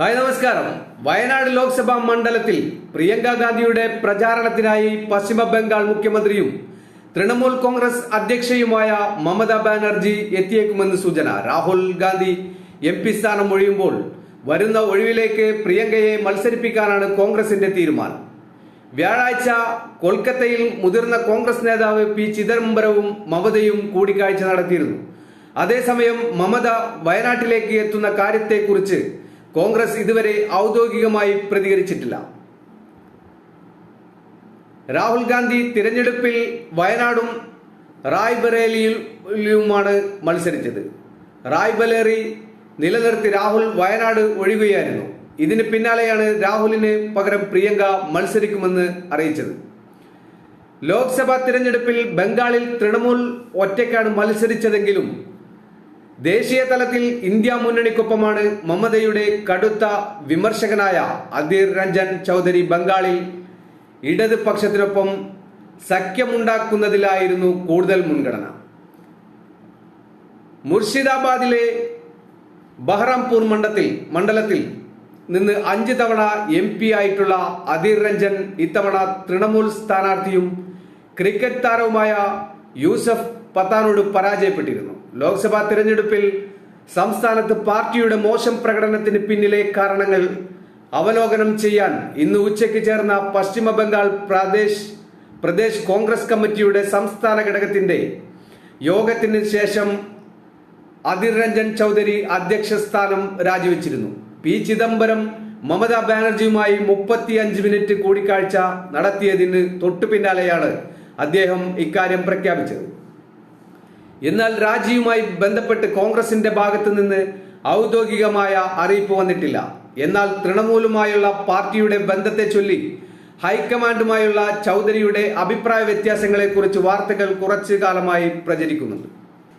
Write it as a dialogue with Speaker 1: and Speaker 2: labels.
Speaker 1: Hi നമസ്കാരം. വയനാട് ലോക്സഭാ മണ്ഡലത്തിൽ പ്രിയങ്ക ഗാന്ധിയുടെ പ്രചാരണത്തിനായി പശ്ചിമ ബംഗാൾ മുഖ്യമന്ത്രിയും തൃണമൂൽ കോൺഗ്രസ് അധ്യക്ഷയുമായ മമതാ ബാനർജി എത്തിയേക്കുമെന്ന് സൂചന. രാഹുൽ ഗാന്ധി എം പി സ്ഥാനം ഒഴിയുമ്പോൾ വരുന്ന ഒഴിവിലേക്ക് പ്രിയങ്കയെ മത്സരിപ്പിക്കാനാണ് കോൺഗ്രസിന്റെ തീരുമാനം. വ്യാഴാഴ്ച കൊൽക്കത്തയിൽ മുതിർന്ന കോൺഗ്രസ് നേതാവ് പി ചിദംബരവും മമതയും കൂടിക്കാഴ്ച നടത്തിയിരുന്നു. അതേസമയം മമത വയനാട്ടിലേക്ക് എത്തുന്ന കാര്യത്തെക്കുറിച്ച് കോൺഗ്രസ് ഇതുവരെ ഔദ്യോഗികമായി പ്രതികരിച്ചിട്ടില്ല. രാഹുൽ ഗാന്ധി തിരഞ്ഞെടുപ്പിൽ വയനാടും റായ്ബറേലിയിലുമാണ് മത്സരിച്ചത്. റായ്ബലേറി നിലനിർത്തി രാഹുൽ വയനാട് ഒഴിയുകയായിരുന്നു ഇതിന് പിന്നാലെയാണ് രാഹുലിന് പകരം പ്രിയങ്ക മത്സരിക്കുമെന്ന് അറിയിച്ചത്. ലോക്സഭാ തിരഞ്ഞെടുപ്പിൽ ബംഗാളിൽ തൃണമൂൽ ഒറ്റയ്ക്കാണ് മത്സരിച്ചതെങ്കിലും ദേശീയ തലത്തിൽ ഇന്ത്യ മുന്നണിക്കൊപ്പമാണ് മമതയുടെ കടുത്ത വിമർശകനായ അധീർ രഞ്ജൻ ചൗധരി ബംഗാളിൽ. ഇടത് പക്ഷത്തിനൊപ്പം സഖ്യമുണ്ടാക്കുന്നതിലായിരുന്നു കൂടുതൽ മുൻഗണന. മുർഷിദാബാദിലെ ബഹ്റാംപൂർ മണ്ഡലത്തിൽ മണ്ഡലത്തിൽ നിന്ന് അഞ്ച് തവണ എം പി ആയിട്ടുള്ള അധീർ രഞ്ജൻ ഇത്തവണ തൃണമൂൽ സ്ഥാനാർത്ഥിയും ക്രിക്കറ്റ് താരവുമായ യൂസഫ് പത്താനോട് പരാജയപ്പെട്ടിരുന്നു. ലോക്സഭാ തിരഞ്ഞെടുപ്പിൽ സംസ്ഥാനത്ത് പാർട്ടിയുടെ മോശം പ്രകടനത്തിന് പിന്നിലെ കാരണങ്ങൾ അവലോകനം ചെയ്യാൻ ഇന്ന് ഉച്ചയ്ക്ക് ചേർന്ന പശ്ചിമ ബംഗാൾ പ്രദേശ് പ്രദേശ് കോൺഗ്രസ് കമ്മിറ്റിയുടെ സംസ്ഥാന ഘടകത്തിന്റെ യോഗത്തിന് ശേഷം അധിർ രഞ്ജൻ ചൗധരി അധ്യക്ഷ സ്ഥാനം രാജിവെച്ചിരുന്നു. പി. ചിദംബരം മമതാ ബാനർജിയുമായി മുപ്പത്തിയഞ്ച് മിനിറ്റ് കൂടിക്കാഴ്ച നടത്തിയതിന് തൊട്ടു പിന്നാലെയാണ് അദ്ദേഹം ഇക്കാര്യം പ്രഖ്യാപിച്ചത്. എന്നാൽ രാജിയുമായി ബന്ധപ്പെട്ട് കോൺഗ്രസിന്റെ ഭാഗത്തു നിന്ന് ഔദ്യോഗികമായ അറിയിപ്പ് വന്നിട്ടില്ല. എന്നാൽ തൃണമൂലുമായുള്ള പാർട്ടിയുടെ ബന്ധത്തെ ചൊല്ലി ഹൈക്കമാൻഡുമായുള്ള ചൗധരിയുടെ അഭിപ്രായ വ്യത്യാസങ്ങളെക്കുറിച്ച് വാർത്തകൾ കുറച്ചു കാലമായി പ്രചരിക്കുന്നുണ്ട്.